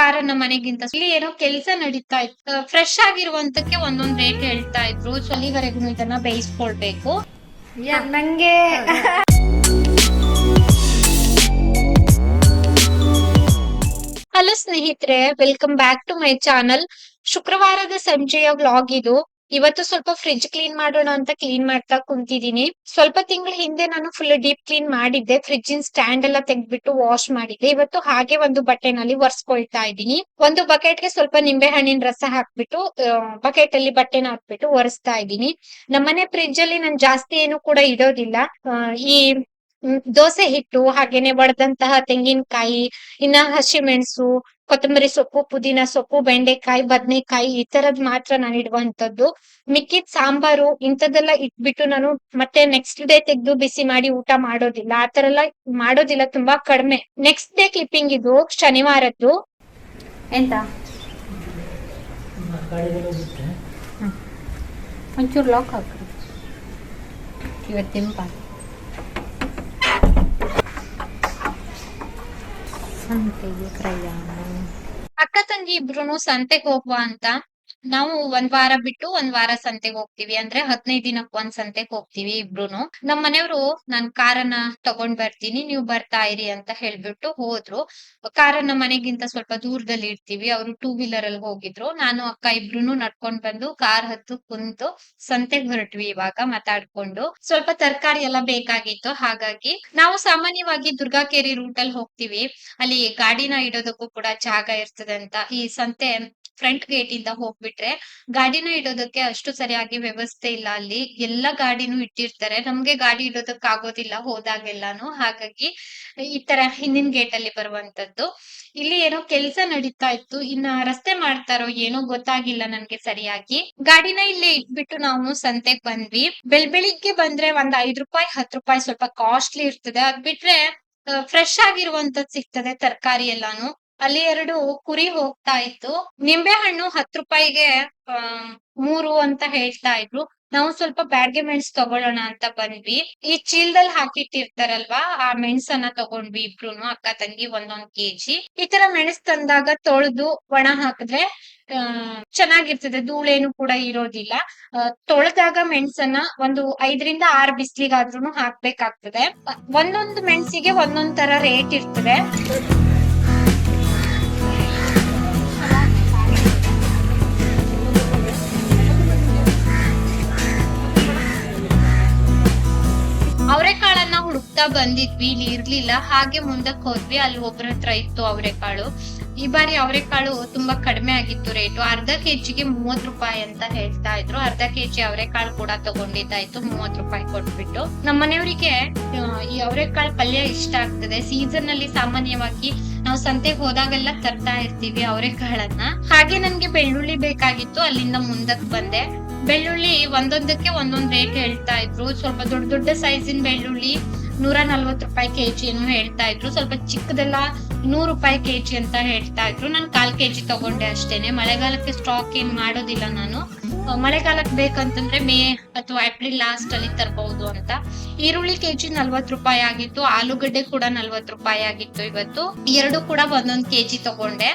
ಕಾರನ್ನ ಮನೆಗಿಂತ ಇಲ್ಲಿ ಏನೋ ಕೆಲಸ ನಡೀತಾ ಇತ್ತು. ಫ್ರೆಶ್ ಆಗಿರುವಂತಕ್ಕೆ ಒಂದೊಂದ್ ರೇಟ್ ಹೇಳ್ತಾ ಇದ್ರು. ಸೊ ಅಲ್ಲಿವರೆಗೂ ಇದನ್ನ ಬೇಯಿಸ್ಕೊಳ್ಬೇಕು. ನಂಗೆ ಹಲೋ ಸ್ನೇಹಿತರೆ welcome back to my channel ಶುಕ್ರವಾರದ ಸಂಜೆಯ ವ್ಲಾಗ್ ಇದು. ಇವತ್ತು ಸ್ವಲ್ಪ ಫ್ರಿಡ್ಜ್ ಕ್ಲೀನ್ ಮಾಡೋಣ ಅಂತ ಕ್ಲೀನ್ ಮಾಡ್ತಾ ಕುಂತಿದೀನಿ ಸ್ವಲ್ಪ ತಿಂಗಳ ಹಿಂದೆ ನಾನು ಫುಲ್ ಡೀಪ್ ಕ್ಲೀನ್ ಮಾಡಿದ್ದೆ. ಇನ್ ಸ್ಟ್ಯಾಂಡ್ ಎಲ್ಲ ತೆಗ್ದ್ಬಿಟ್ಟು ವಾಶ್ ಮಾಡಿದ್ದೆ. ಇವತ್ತು ಹಾಗೆ ಒಂದು ಬಟ್ಟೆನಲ್ಲಿ ಒರೆಸ್ಕೊಳ್ತಾ ಇದ್ದೀನಿ. ಒಂದು ಬಕೆಟ್ಗೆ ಸ್ವಲ್ಪ ನಿಂಬೆ ಹಣ್ಣಿನ ರಸ ಹಾಕ್ಬಿಟ್ಟು ಬಕೆಟ್ ಅಲ್ಲಿ ಬಟ್ಟೆನ ಹಾಕ್ಬಿಟ್ಟು ಒರೆಸ್ತಾ ಇದ್ದೀನಿ. ನಮ್ಮನೆ ಫ್ರಿಡ್ಜ್ ಅಲ್ಲಿ ನಾನು ಜಾಸ್ತಿ ಏನು ಕೂಡ ಇಡೋದಿಲ್ಲ. ಈ ದೋಸೆ ಹಿಟ್ಟು, ಹಾಗೇನೆ ಒಡೆದಂತಹ ತೆಂಗಿನಕಾಯಿ, ಇನ್ನ ಹಸಿಮೆಣಸು ಕೊತ್ತಂಬರಿ ಸೊಪ್ಪು, ಪುದೀನ ಸೊಪ್ಪು, ಬೆಂಡೆಕಾಯಿ, ಬದನೆಕಾಯಿ ಈ ತರದ್ ಮಾತ್ರ ನಾನು ಇಡುವಂತದ್ದು. ಮಿಕ್ಕಿದ್ ಸಾಂಬಾರು ಇಂಥದ್ದೆಲ್ಲ ಇಟ್ಬಿಟ್ಟು ನಾನು ಮತ್ತೆ ನೆಕ್ಸ್ಟ್ ಡೇ ತೆಗೆದು ಬಿಸಿ ಮಾಡಿ ಊಟ ಮಾಡೋದಿಲ್ಲ. ಆ ತರ ಎಲ್ಲ ಮಾಡೋದಿಲ್ಲ, ತುಂಬಾ ಕಡಿಮೆ. ನೆಕ್ಸ್ಟ್ ಡೇ ಕ್ಲಿಪ್ಪಿಂಗ್ ಇದು ಶನಿವಾರದ್ದು. ಎಂತ? ಒಂಚೂರು ಲಾಕ್ ಹಾಕ್ರಿ ಇವತ್ತಿನ ಸಂತೆಗೆ ಪ್ರಯಾಣ ಅಕ್ಕ ತಂಗಿ ಇಬ್ರುನು ಸಂತೆಗ್ ಹೋಗುವ ಅಂತ? ನಾವು ಒಂದ್ ವಾರ ಬಿಟ್ಟು ಒಂದ್ ವಾರ ಸಂತೆಗೆ ಹೋಗ್ತೀವಿ. ಅಂದ್ರೆ ಹದಿನೈದು ದಿನಕ್ ಒಂದ್ ಸಂತೆಗೆ ಹೋಗ್ತೀವಿ ಇಬ್ರುನು. ನಮ್ ಮನೆಯವರು, ನಾನ್ ಕಾರನ್ನ ತಗೊಂಡ್ ಬರ್ತೀನಿ, ನೀವು ಬರ್ತಾ ಇರಿ ಅಂತ ಹೇಳ್ಬಿಟ್ಟು ಹೋದ್ರು. ಕಾರನ್ನ ಮನೆಗಿಂತ ಸ್ವಲ್ಪ ದೂರದಲ್ಲಿ ಇರ್ತೀವಿ. ಅವ್ರು ಟೂ ವೀಲರ್ ಅಲ್ಲಿ ಹೋಗಿದ್ರು. ನಾನು, ಅಕ್ಕ ಇಬ್ರುನು ನಡ್ಕೊಂಡ್ ಬಂದು ಕಾರ್ ಹತ್ತು ಕುಂತು ಸಂತೆಗ್ ಹೊರಟ್ವಿ ಇವಾಗ ಮಾತಾಡ್ಕೊಂಡು. ಸ್ವಲ್ಪ ತರಕಾರಿ ಎಲ್ಲ ಬೇಕಾಗಿತ್ತು. ಹಾಗಾಗಿ ನಾವು ಸಾಮಾನ್ಯವಾಗಿ ದುರ್ಗಾಕೇರಿ ರೂಟ್ ಅಲ್ಲಿ ಹೋಗ್ತೀವಿ. ಅಲ್ಲಿ ಗಾಡಿನ ಇಡೋದಕ್ಕೂ ಕೂಡ ಜಾಗ ಇರ್ತದೆ ಅಂತ. ಈ ಸಂತೆ ಫ್ರಂಟ್ ಗೇಟ್ ಇಂದ ಹೋಗ್ಬಿಟ್ರೆ ಗಾಡಿನ ಇಡೋದಕ್ಕೆ ಅಷ್ಟು ಸರಿಯಾಗಿ ವ್ಯವಸ್ಥೆ ಇಲ್ಲ ಅಲ್ಲಿ. ಎಲ್ಲ ಗಾಡಿನೂ ಇಟ್ಟಿರ್ತಾರೆ. ನಮ್ಗೆ ಗಾಡಿ ಇಡೋದಕ್ ಆಗೋದಿಲ್ಲ ಹೋದಾಗೆಲ್ಲಾನು. ಹಾಗಾಗಿ ಈ ತರ ಹಿಂದಿನ ಗೇಟ್ ಅಲ್ಲಿ ಬರುವಂತದ್ದು. ಇಲ್ಲಿ ಏನೋ ಕೆಲ್ಸ ನಡೀತಾ ಇತ್ತು. ಇನ್ನ ರಸ್ತೆ ಮಾಡ್ತಾರೋ ಏನೋ ಗೊತ್ತಾಗಿಲ್ಲ ನನ್ಗೆ ಸರಿಯಾಗಿ. ಗಾಡಿನ ಇಲ್ಲಿ ಇಟ್ಬಿಟ್ಟು ನಾವು ಸಂತೆಗ್ ಬಂದ್ವಿ. ಬೆಳ್, ಬೆಳಿಗ್ಗೆ ಬಂದ್ರೆ ಒಂದ್ ಐದ್ ರೂಪಾಯಿ ಹತ್ ರೂಪಾಯಿ ಸ್ವಲ್ಪ ಕಾಸ್ಟ್ಲಿ ಇರ್ತದೆ. ಅದ್ ಬಿಟ್ರೆ ಫ್ರೆಶ್ ಆಗಿರುವಂತದ್ ಸಿಗ್ತದೆ ತರಕಾರಿ ಎಲ್ಲಾನು. ಅಲ್ಲಿ ಎರಡು ಕುರಿ ಹೋಗ್ತಾ ಇತ್ತು. ನಿಂಬೆ ಹಣ್ಣು ಹತ್ತು ರೂಪಾಯಿಗೆ ಮೂರು ಅಂತ ಹೇಳ್ತಾ ಇದ್ರು. ನಾವು ಸ್ವಲ್ಪ ಬ್ಯಾಡ್ಗೆ ಮೆಣಸು ತಗೊಳ್ಳೋಣ ಅಂತ ಬಂದ್ವಿ. ಈ ಚೀಲದಲ್ಲಿ ಹಾಕಿಟ್ಟಿರ್ತಾರಲ್ವಾ, ಆ ಮೆಣಸನ್ನ ತಗೊಂಡ್ವಿ ಇಬ್ರುನು, ಅಕ್ಕ ತಂಗಿ ಒಂದೊಂದ್ ಕೆಜಿ. ಈ ತರ ಮೆಣಸ್ ತಂದಾಗ ತೊಳೆದು ಒಣ ಹಾಕಿದ್ರೆ ಚೆನ್ನಾಗಿರ್ತದೆ. ಧೂಳೇನು ಕೂಡ ಇರೋದಿಲ್ಲ. ತೊಳೆದಾಗ ಮೆಣಸನ್ನ ಒಂದು ಐದರಿಂದ ಆರು ಬಿಸ್ಲಿಗಾದ್ರೂ ಹಾಕ್ಬೇಕಾಗ್ತದೆ. ಒಂದೊಂದು ಮೆಣಸಿಗೆ ಒಂದೊಂದ್ ತರ ರೇಟ್ ಇರ್ತದೆ. ಹುಡುಕ್ತಾ ಬಂದಿದ್ವಿ, ಇಲ್ಲಿ ಇರ್ಲಿಲ್ಲ. ಹಾಗೆ ಮುಂದಕ್ಕೆ ಹೋದ್ವಿ. ಅಲ್ಲಿ ಒಬ್ರ ಹತ್ರ ಇತ್ತು ಅವರೆಕಾಳು. ಈ ಬಾರಿ ಅವರೆಕಾಳು ತುಂಬಾ ಕಡಿಮೆ ಆಗಿತ್ತು ರೇಟು. ಅರ್ಧ ಕೆಜಿಗೆ ಮೂವತ್ ರೂಪಾಯಿ ಅಂತ ಹೇಳ್ತಾ ಇದ್ರು. ಅರ್ಧ ಕೆಜಿ ಅವರೆಕಾಳು ಕೂಡ ತಗೊಂಡಿದ್ದಾಯ್ತು. ಮೂವತ್ ರೂಪಾಯಿ ಕೊಟ್ಬಿಟ್ಟು. ನಮ್ಮ ಮನೆಯವರಿಗೆ ಈ ಅವರೆಕಾಳು ಪಲ್ಯ ಇಷ್ಟ ಆಗ್ತದೆ. ಸೀಸನ್ ಅಲ್ಲಿ ಸಾಮಾನ್ಯವಾಗಿ ನಾವು ಸಂತೆಗೆ ಹೋದಾಗೆಲ್ಲ ತರ್ತಾ ಇರ್ತೀವಿ ಅವರೆಕಾಳನ್ನ. ಹಾಗೆ ನನ್ಗೆ ಬೆಳ್ಳುಳ್ಳಿ ಬೇಕಾಗಿತ್ತು. ಅಲ್ಲಿಂದ ಮುಂದಕ್ ಬಂದೆ. ಬೆಳ್ಳುಳ್ಳಿ ಒಂದೊಂದಕ್ಕೆ ಒಂದೊಂದ್ ರೇಟ್ ಹೇಳ್ತಾ ಇದ್ರು. ಸ್ವಲ್ಪ ದೊಡ್ಡ ದೊಡ್ಡ ಸೈಜಿನ ಬೆಳ್ಳುಳ್ಳಿ ನೂರ ನಲ್ವತ್ ರೂಪಾಯಿ ಕೆಜಿ ಏನೋ ಹೇಳ್ತಾ ಇದ್ರು. ಸ್ವಲ್ಪ ಚಿಕ್ಕದೆಲ್ಲ ನೂರು ರೂಪಾಯಿ ಕೆಜಿ ಅಂತ ಹೇಳ್ತಾ ಇದ್ರು. ನಾನು ಕಾಲ್ ಕೆಜಿ ತಗೊಂಡೆ ಅಷ್ಟೇನೆ. ಮಳೆಗಾಲಕ್ಕೆ ಸ್ಟಾಕ್ ಏನ್ ಮಾಡೋದಿಲ್ಲ ನಾನು. ಮಳೆಗಾಲಕ್ಕೆ ಬೇಕಂತಂದ್ರೆ ಮೇ ಅಥವಾ ಏಪ್ರಿಲ್ ಲಾಸ್ಟ್ ಅಲ್ಲಿ ತರಬಹುದು ಅಂತ. ಈರುಳ್ಳಿ ಕೆಜಿ ನಲ್ವತ್ ರೂಪಾಯಿ ಆಗಿತ್ತು. ಆಲೂಗಡ್ಡೆ ಕೂಡ ನಲ್ವತ್ ರೂಪಾಯಿ ಆಗಿತ್ತು ಇವತ್ತು. ಎರಡು ಕೂಡ ಒಂದೊಂದ್ ಕೆಜಿ ತಗೊಂಡೆ.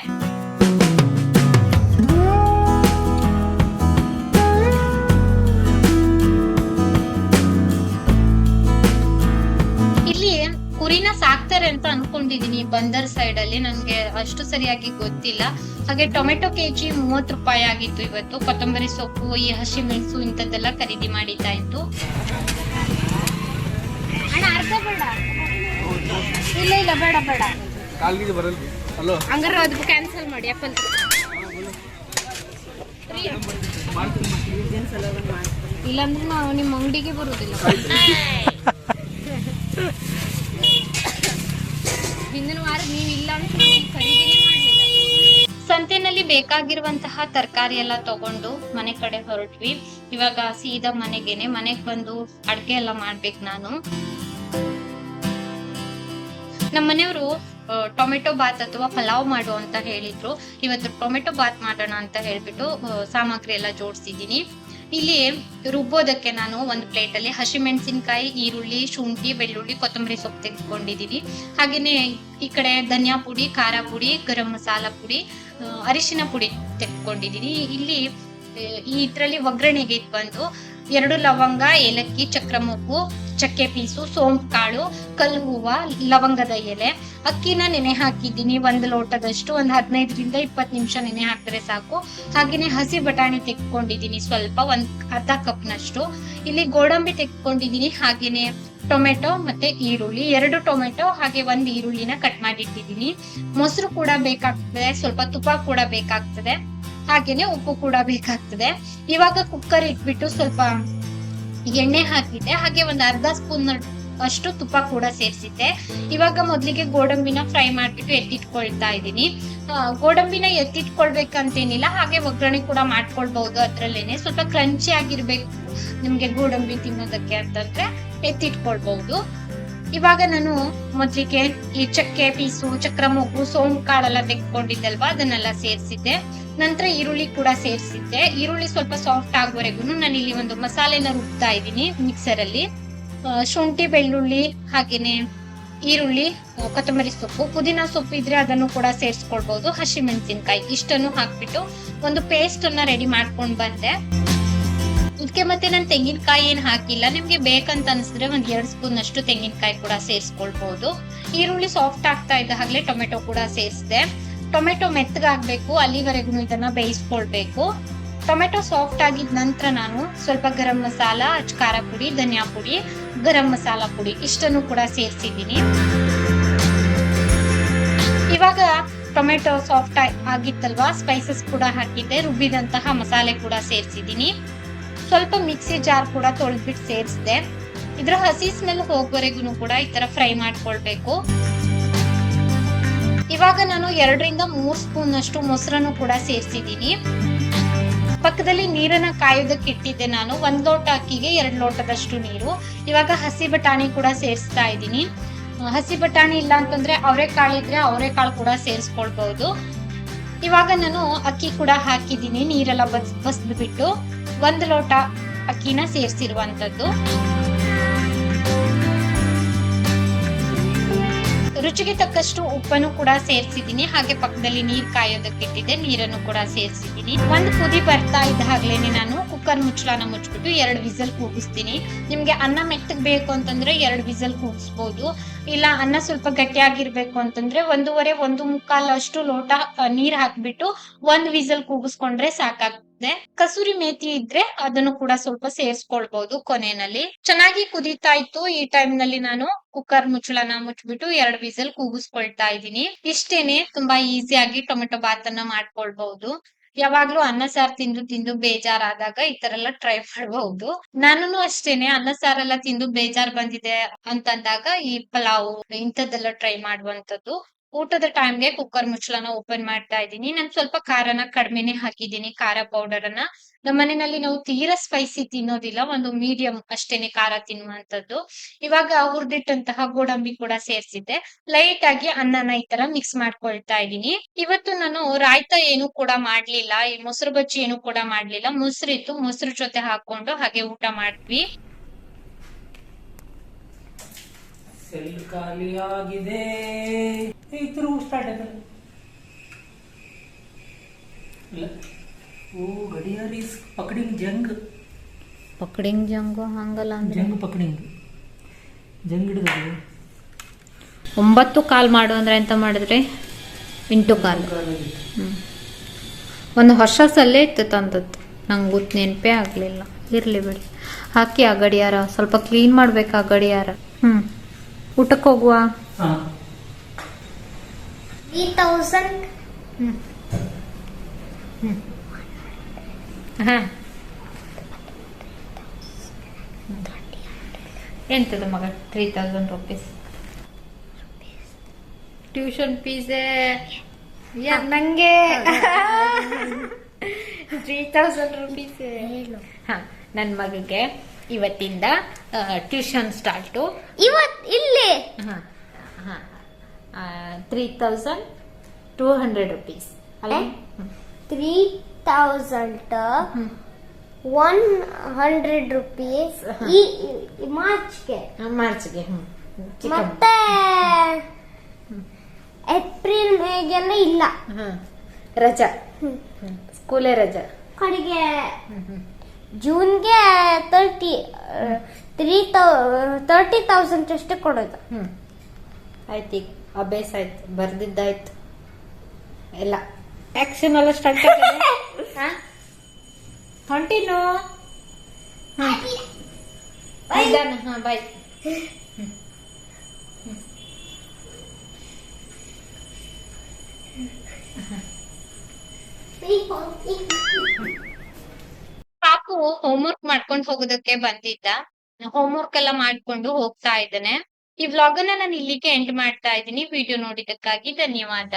ಸಾಕ್ತಾರೆ ಅಂತ ಅನ್ಕೊಂಡಿದೀನಿ. ಬಂದರ್ ಸೈಡ್ ಅಲ್ಲಿ ನನ್ಗೆ ಅಷ್ಟು ಸರಿಯಾಗಿ ಗೊತ್ತಿಲ್ಲ. ಹಾಗೆ ಟೊಮೆಟೊ ಕೆಜಿ ಮೂವತ್ ರೂಪಾಯಿ ಆಗಿತ್ತು ಇವತ್ತು. ಕೊತ್ತಂಬರಿ ಸೊಪ್ಪು ಈ ಹಸಿ ಮೆಣಸು ಇಂಥದ್ದೆಲ್ಲ ಖರೀದಿ ಮಾಡಿದ್ದಾಯ್ತು ಇತ್ತು ಇಲ್ಲ ಇಲ್ಲ ಬೇಡ ಬೇಡ. ಹಂಗಾರೆ ಅದು ಕ್ಯಾನ್ಸಲ್ ಮಾಡಿ ಆಪಲ್ ಇಲ್ಲಾಂದ್ರೆ ನಾವು ನಿಮ್ಮ ಅಂಗಡಿಗೆ ಬರುದಿಲ್ಲ. ಸಂತೆನಲ್ಲಿ ಬೇಕಾಗಿರುವಂತಹ ತರಕಾರಿ ಎಲ್ಲ ತಗೊಂಡು ಮನೆ ಕಡೆ ಹೊರಟ್ವಿ. ಇವಾಗ ಸೀದಾ ಮನೆಗೇನೆ, ಮನೆಗ್ ಬಂದು ಅಡ್ಗೆ ಎಲ್ಲ ಮಾಡ್ಬೇಕು ನಾನು. ನಮ್ಮ ಮನೆಯವರು ಟೊಮೆಟೊ ಬಾತ್ ಅಥವಾ ಪಲಾವ್ ಮಾಡು ಅಂತ ಹೇಳಿದ್ರು. ಇವತ್ತು ಟೊಮೆಟೊ ಬಾತ್ ಮಾಡೋಣ ಅಂತ ಹೇಳ್ಬಿಟ್ಟು ಸಾಮಗ್ರಿ ಎಲ್ಲ ಜೋಡಿಸಿದೀನಿ ಇಲ್ಲಿ ರುಬ್ಬೋದಕ್ಕೆ ನಾನು ಒಂದು ಪ್ಲೇಟಲ್ಲಿ ಹಸಿಮೆಣಸಿನಕಾಯಿ ಈರುಳ್ಳಿ, ಶುಂಠಿ, ಬೆಳ್ಳುಳ್ಳಿ, ಕೊತ್ತಂಬರಿ ಸೊಪ್ಪು ತೆಗೆದುಕೊಂಡಿದ್ದೀನಿ. ಹಾಗೆಯೇ ಈ ಕಡೆ ಧನಿಯಾ ಪುಡಿ, ಖಾರ ಪುಡಿ, ಗರಂ ಮಸಾಲ ಪುಡಿ ಅರಿಶಿನ ಪುಡಿ ತೆಗೆದುಕೊಂಡಿದ್ದೀನಿ. ಇಲ್ಲಿ ಈ ಇದರಲ್ಲಿ ಒಗ್ಗರಣೆಗೆ ಇದು ಬಂದು ಎರಡು ಲವಂಗ, ಏಲಕ್ಕಿ ಚಕ್ರ ಮೊಗ್ಗು ಚಕ್ಕೆ ಪೀಸು, ಸೋಂಪು ಕಾಳು ಕಲ್ಲು ಹೂವ ಲವಂಗದ ಎಲೆ. ಅಕ್ಕಿನ ನೆನೆ ಹಾಕಿದ್ದೀನಿ, ಒಂದು ಲೋಟದಷ್ಟು, ಒಂದು ಹದಿನೈದರಿಂದ ಇಪ್ಪತ್ತು ನಿಮಿಷ ನೆನೆ ಹಾಕಿದ್ರೆ ಸಾಕು. ಹಾಗೆಯೇ ಹಸಿ ಬಟಾಣಿ ತೆಕ್ಕೊಂಡಿದ್ದೀನಿ ಸ್ವಲ್ಪ, ಒಂದು ಅರ್ಧ ಕಪ್ನಷ್ಟು. ಇಲ್ಲಿ ಗೋಡಂಬಿ ತೆಕ್ಕೊಂಡಿದ್ದೀನಿ ಹಾಗೆಯೇ ಟೊಮೆಟೊ ಮತ್ತೆ ಈರುಳ್ಳಿ. ಎರಡು ಟೊಮೆಟೊ, ಹಾಗೆ ಒಂದು ಈರುಳ್ಳಿನ ಕಟ್ ಮಾಡಿಟ್ಟಿದ್ದೀನಿ. ಮೊಸರು ಕೂಡ ಬೇಕಾಗ್ತದೆ, ಸ್ವಲ್ಪ ತುಪ್ಪ ಕೂಡ ಬೇಕಾಗ್ತದೆ. ಹಾಗೇನೆ ಉಪ್ಪು ಕೂಡ ಬೇಕಾಗ್ತದೆ. ಇವಾಗ ಕುಕ್ಕರ್ ಇಟ್ಬಿಟ್ಟು ಸ್ವಲ್ಪ ಎಣ್ಣೆ ಹಾಕಿದ್ದೆ. ಹಾಗೆ ಒಂದು ಅರ್ಧ ಸ್ಪೂನ್ ಅಷ್ಟು ತುಪ್ಪ ಕೂಡ ಸೇರಿಸಿದ್ದೆ. ಇವಾಗ ಮೊದಲಿಗೆ ಗೋಡಂಬಿನ ಫ್ರೈ ಮಾಡಿಬಿಟ್ಟು ಎತ್ತಿಟ್ಕೊಳ್ತಾ ಇದ್ದೀನಿ. ಗೋಡಂಬಿನ ಎತ್ತಿಟ್ಕೊಳ್ಬೇಕಂತೇನಿಲ್ಲ, ಹಾಗೆ ಒಗ್ಗರಣೆ ಕೂಡ ಮಾಡ್ಕೊಳ್ಬಹುದು ಅದ್ರಲ್ಲೇನೆ. ಸ್ವಲ್ಪ ಕ್ರಂಚಿ ಆಗಿರ್ಬೇಕು ನಿಮ್ಗೆ ಗೋಡಂಬಿ ತಿನ್ನೋದಕ್ಕೆ ಅಂತಂದ್ರೆ ಎತ್ತಿಟ್ಕೊಳ್ಬಹುದು. ಇವಾಗ ನಾನು ಮೊದ್ಲಿಗೆ ಈ ಚಕ್ಕೆ ಪೀಸು ಚಕ್ರ ಮೊಗ್ಗು ಸೋಂಪು ಕಾಳೆಲ್ಲ ತೆಗೆದುಕೊಂಡಿದ್ದಲ್ವಾ ಅದನ್ನೆಲ್ಲ ಸೇರಿಸಿದ್ದೆ. ನಂತರ ಈರುಳ್ಳಿ ಕೂಡ ಸೇರಿಸಿದ್ದೆ. ಈರುಳ್ಳಿ ಸ್ವಲ್ಪ ಸಾಫ್ಟ್ ಆಗುವವರೆಗೂ ನಾನು ಇಲ್ಲಿ ಒಂದು ಮಸಾಲೆನ ರುಬ್ತಾ ಇದ್ದೀನಿ ಮಿಕ್ಸರ್ ಅಲ್ಲಿ. ಶುಂಠಿ, ಬೆಳ್ಳುಳ್ಳಿ, ಹಾಗೇನೆ ಈರುಳ್ಳಿ ಕೊತ್ತಂಬರಿ ಸೊಪ್ಪು, ಪುದೀನ ಸೊಪ್ಪು ಇದ್ರೆ ಅದನ್ನು ಕೂಡ ಸೇರಿಸ್ಕೊಳ್ಬಹುದು ಹಸಿಮೆಣಸಿನ್ಕಾಯಿ ಇಷ್ಟನ್ನು ಹಾಕ್ಬಿಟ್ಟು ಒಂದು ಪೇಸ್ಟ್ ಅನ್ನ ರೆಡಿ ಮಾಡ್ಕೊಂಡು ಬಂದೆ. ಇದಕ್ಕೆ ಮತ್ತೆ ನಾನು ತೆಂಗಿನಕಾಯಿ ಏನು ಹಾಕಿಲ್ಲ. ನಿಮಗೆ ಬೇಕಂತ ಅನ್ಸಿದ್ರೆ ಒಂದು ಎರಡು ಸ್ಪೂನ್ ಅಷ್ಟು ತೆಂಗಿನಕಾಯಿ ಕೂಡ ಸೇರಿಸ್ಕೊಳ್ಬಹುದು ಈರುಳ್ಳಿ ಸಾಫ್ಟ್ ಆಗ್ತಾ ಇದ್ದ ಹಾಗೆ ಟೊಮೆಟೊ ಕೂಡ ಸೇರಿಸಿದೆ. ಟೊಮೆಟೊ ಮೆತ್ತಗಾಗಬೇಕು, ಅಲ್ಲಿವರೆಗೂ ಇದನ್ನ ಬೇಯಿಸ್ಕೊಳ್ಬೇಕು. ಟೊಮೆಟೊ ಸಾಫ್ಟ್ ಆಗಿದ ನಂತರ ನಾನು ಸ್ವಲ್ಪ ಗರಂ ಮಸಾಲ ಅಚ್ಕಾರ ಪುಡಿ, ಧನಿಯಾ ಪುಡಿ, ಗರಂ ಮಸಾಲ ಪುಡಿ ಇಷ್ಟನ್ನು ಕೂಡ ಸೇರಿಸಿದ್ದೀನಿ. ಇವಾಗ ಟೊಮೆಟೊ ಸಾಫ್ಟ್ ಆಗಿತ್ತಲ್ವಾ ಸ್ಪೈಸಸ್ ಕೂಡ ಹಾಕಿದ್ದೆ, ರುಬ್ಬಿದಂತಹ ಮಸಾಲೆ ಕೂಡ ಸೇರಿಸಿದ್ದೀನಿ. ಸ್ವಲ್ಪ ಮಿಕ್ಸಿ ಜಾರ್ ಕೂಡ ತೊಳೆದ್ಬಿಟ್ಟು ಸೇರಿಸಿದೆ. ಇದ್ರ ಹಸಿ ಸ್ಮೆಲ್ ಹೋಗೋವರೆಗೂ ಕೂಡ ಈ ತರ ಫ್ರೈ ಮಾಡ್ಕೊಳ್ಬೇಕು. ಇವಾಗ ನಾನು ಎರಡರಿಂದ ಮೂರ್ ಸ್ಪೂನ್ ಅಷ್ಟು ಮೊಸರನ್ನು ಕೂಡ ಸೇರಿಸಿದ್ದೀನಿ. ಪಕ್ಕದಲ್ಲಿ ನೀರನ್ನ ಕಾಯೋದಕ್ಕೆ ಇಟ್ಟಿದ್ದೆ ನಾನು. ಒಂದ್ ಲೋಟ ಅಕ್ಕಿಗೆ ಎರಡ್ ಲೋಟದಷ್ಟು ನೀರು. ಇವಾಗ ಹಸಿ ಬಟಾಣಿ ಕೂಡ ಸೇರಿಸ್ತಾ ಇದ್ದೀನಿ. ಹಸಿ ಬಟಾಣಿ ಇಲ್ಲ ಅಂತಂದ್ರೆ ಅವರೆಕಾಳು ಇದ್ರೆ ಅವರೆಕಾಳು ಕೂಡ ಸೇರಿಸ್ಕೊಳ್ಬಹುದು. ಇವಾಗ ನಾನು ಅಕ್ಕಿ ಕೂಡ ಹಾಕಿದ್ದೀನಿ, ನೀರೆಲ್ಲ ಬಸ್ ಬಸ್ದು ಬಿಟ್ಟು ಒಂದು ಲೋಟ ಅಕ್ಕಿನ ಸೇರಿಸಿರುವಂತದ್ದು ರುಚಿಗೆ ತಕ್ಕಷ್ಟು ಉಪ್ಪನ್ನು ಕೂಡ ಸೇರಿಸಿದ್ದೀನಿ, ಹಾಗೆ ಪಕ್ಕದಲ್ಲಿ ನೀರ್ ಕಾಯೋದಕ್ಕೆ ಇಟ್ಟಿದ್ದೆ ನೀರನ್ನು ಕೂಡ ಸೇರಿಸಿದ್ದೀನಿ. ಒಂದು ಕುದಿ ಬರ್ತಾ ಇದ್ದಾಗಲೇ ನಾನು ಕುಕ್ಕರ್ ಮುಚ್ಚಳನ ಮುಚ್ಚಬಿಟ್ಟು ಎರಡು ವಿಸಲ್ ಕೂಗಿಸ್ತೀನಿ. ನಿಮಗೆ ಅನ್ನ ಮೆತ್ತಗೆ ಬೇಕು ಅಂತಂದ್ರೆ ಎರಡು ವಿಸಲ್ ಕೂಗಿಸ್ಬೋದು. ಇಲ್ಲ ಅನ್ನ ಸ್ವಲ್ಪ ಗಟ್ಟಿಯಾಗಿರ್ಬೇಕು ಅಂತಂದ್ರೆ ಒಂದೂವರೆ, ಒಂದು ಮುಕ್ಕಾಲ್ ಅಷ್ಟು ಲೋಟ ನೀರ್ ಹಾಕ್ಬಿಟ್ಟು ಒಂದ್ ವಿಸಲ್ ಕೂಗಿಸ್ಕೊಂಡ್ರೆ ಸಾಕಾಗ್ತದೆ. ಕಸೂರಿ ಮೇಥಿ ಇದ್ರೆ ಅದನ್ನು ಕೂಡ ಸ್ವಲ್ಪ ಸೇರಿಸ್ಕೊಳ್ಬಹುದು ಕೊನೆಯಲ್ಲಿ. ಚೆನ್ನಾಗಿ ಕುದೀತಾ ಇತ್ತು ಈ ಟೈಮ್ನಲ್ಲಿ ನಾನು ಕುಕ್ಕರ್ ಮುಚ್ಚಳನ ಮುಚ್ಚಬಿಟ್ಟು ಎರಡು ವಿಸಲ್ ಕೂಗಿಸ್ಕೊಳ್ತಾ ಇದ್ದೀನಿ. ಇಷ್ಟೇನೆ ತುಂಬಾ ಈಸಿಯಾಗಿ ಟೊಮೆಟೊ ಬಾತನ್ನ ಮಾಡ್ಕೊಳ್ಬಹುದು ಯಾವಾಗ್ಲೂ ಅನ್ನ ಸಾರ್ ತಿಂದು ತಿಂದು ಬೇಜಾರಾದಾಗ ಈ ತರ ಎಲ್ಲ ಟ್ರೈ ಮಾಡಬಹುದು. ನಾನು ಅಷ್ಟೇನೆ ಅನ್ನ ಸಾರೆಲ್ಲ ತಿಂದು ಬೇಜಾರ್ ಬಂದಿದೆ ಅಂತಂದಾಗ ಈ ಪಲಾವ್ ಇಂಥದ್ದೆಲ್ಲ ಟ್ರೈ ಮಾಡುವಂತದ್ದು ಊಟದ ಟೈಮ್ಗೆ ಕುಕ್ಕರ್ ಮುಚ್ಚಳನ ಓಪನ್ ಮಾಡ್ತಾ ಇದ್ದೀನಿ. ನಾನು ಸ್ವಲ್ಪ ಖಾರನ ಕಡಿಮೆನೆ ಹಾಕಿದ್ದೀನಿ, ಖಾರ ಪೌಡರ್ ಅನ್ನ. ನಮ್ಮ ಮನೆಯಲ್ಲಿ ನಾವು ತೀರಾ ಸ್ಪೈಸಿ ತಿನ್ನೋದಿಲ್ಲ, ಒಂದು ಮೀಡಿಯಂ ಅಷ್ಟೇನೆ ಖಾರ ತಿನ್ನುವಂತದ್ದು ಇವಾಗ ಹುರಿದಿಟ್ಟಂತಹ ಗೋಡಂಬಿ ಕೂಡ ಸೇರ್ಸಿದ್ದೆ. ಲೈಟ್ ಆಗಿ ಅನ್ನನ ಈ ತರ ಮಿಕ್ಸ್ ಮಾಡ್ಕೊಳ್ತಾ ಇದ್ದೀನಿ. ಇವತ್ತು ನಾನು ರಾಯ್ತ ಏನು ಕೂಡ ಮಾಡ್ಲಿಲ್ಲ, ಈ ಮೊಸರು ಬಜ್ಜಿ ಏನು ಕೂಡ ಮಾಡ್ಲಿಲ್ಲ. ಮೊಸರು ಇತ್ತು, ಮೊಸರು ಜೊತೆ ಹಾಕೊಂಡು ಹಾಗೆ ಊಟ ಮಾಡಿದ್ವಿ. ಸೆಲ್ ಖಾಲಿಯಾಗಿದೆ. ಈ ತಿರುವು ಸ್ಟಾರ್ಟ್ ಆಯ್ತಲ್ಲ ಇಲ್ಲ. ಓ ಗಡಿಯಾರ ಇಸ್ ಪಕಡಿಂಗ್ ಜಂಗ್. ಪಕಡಿಂಗ್ ಜಂಗು ಹಂಗಲ್ಲ ಜಂಗ್ ಪಕಡಿಂಗ್. ಜಂಗ್ ಹಿಡಿದ್ರು ಒಂಬತ್ತು ಕಾಲ್ ಮಾಡು ಅಂದ್ರೆ ಎಂತ ಮಾಡಿದ್ರಿ? ಎಂಟು ಕಾಲ್. ಒಂದು ಹೊಸ ಸಲ್ಲೇ ಇತ್ತು ತಂದದ್ದು. ನಂಗೆ ಗೊತ್ತು ನೆನಪೇ ಆಗಲಿಲ್ಲ. ಇರಲಿ ಬಿಡಿ. ಹಾಕಿ ಆ ಗಡಿಯಾರ ಸ್ವಲ್ಪ ಕ್ಲೀನ್ ಮಾಡ್ಬೇಕು ಆ ಗಡಿಯಾರ. ಹ್ಞೂ ಊಟಕ್ಕೆ ಹೋಗುವ? ಎಂತದ ಮಗ? ತ್ರೀ ತೌಸಂಡ್ ರುಪೀಸ್ ಟ್ಯೂಷನ್ ಫೀಸೇ ನನಗೆ ತ್ರೀ ತೌಸಂಡ್ ರುಪೀಸ್ ಹಾಂ ನನ್ನ ಮಗಗೆ ಇವತ್ತಿಂದ ಟ್ಯೂಷನ್ ಸ್ಟಾರ್ಟು ಇವತ್ ಇಲ್ಲಿ? Three thousand two hundred rupees ಅಲ್ಲ? Three thousand. One hundred rupees ಈ ಮಾರ್ಚ್ಗೆ. ಮಾರ್ಚ್ಗೆ ಮತ್ತೆ ಏಪ್ರಿಲ್ ಮೇಗೆಲ್ಲ ಇಲ್ಲ. ರಜಾ. ಸ್ಕೂಲೇ ರಜಾ. ಕಡೆಗೆ ಜೂನ್ಗೆ ತರ್ಟಿ ತ್ರೀ ತರ್ಟಿ ತೌಸಂಡ್ ಅಷ್ಟೇ ಕೊಡೋದು. ಹ್ಞೂ ಆಯ್ತು ಈಗ ಅಭ್ಯಾಸ ಆಯ್ತು ಬರ್ದಿದ್ದಾಯ್ತು. ಎಲ್ಲ. ಆಕ್ಷನ್ ಎಲ್ಲ ಸ್ಟಾರ್ಟ್ ಹೊಂಟಿನು ಹಾಂ. ಹಾಂ ಬಾಯ್ ಹ್ಞೂ ಮಾಡ್ಕೊಂಡು ಹೋಗೋದಕ್ಕೆ ಬಂದಿದ್ದ. ಹೋಮ್ವರ್ಕ್ ಎಲ್ಲ ಮಾಡ್ಕೊಂಡು ಹೋಗ್ತಾ ಇದ್ದಾನೆ. ಈ ವ್ಲಾಗ್ ಅನ್ನ ನಾನು ಇಲ್ಲಿಗೆ ಎಂಡ್ ಮಾಡ್ತಾ ಇದ್ದೀನಿ. ವಿಡಿಯೋ ನೋಡಿದಕ್ಕಾಗಿ ಧನ್ಯವಾದ.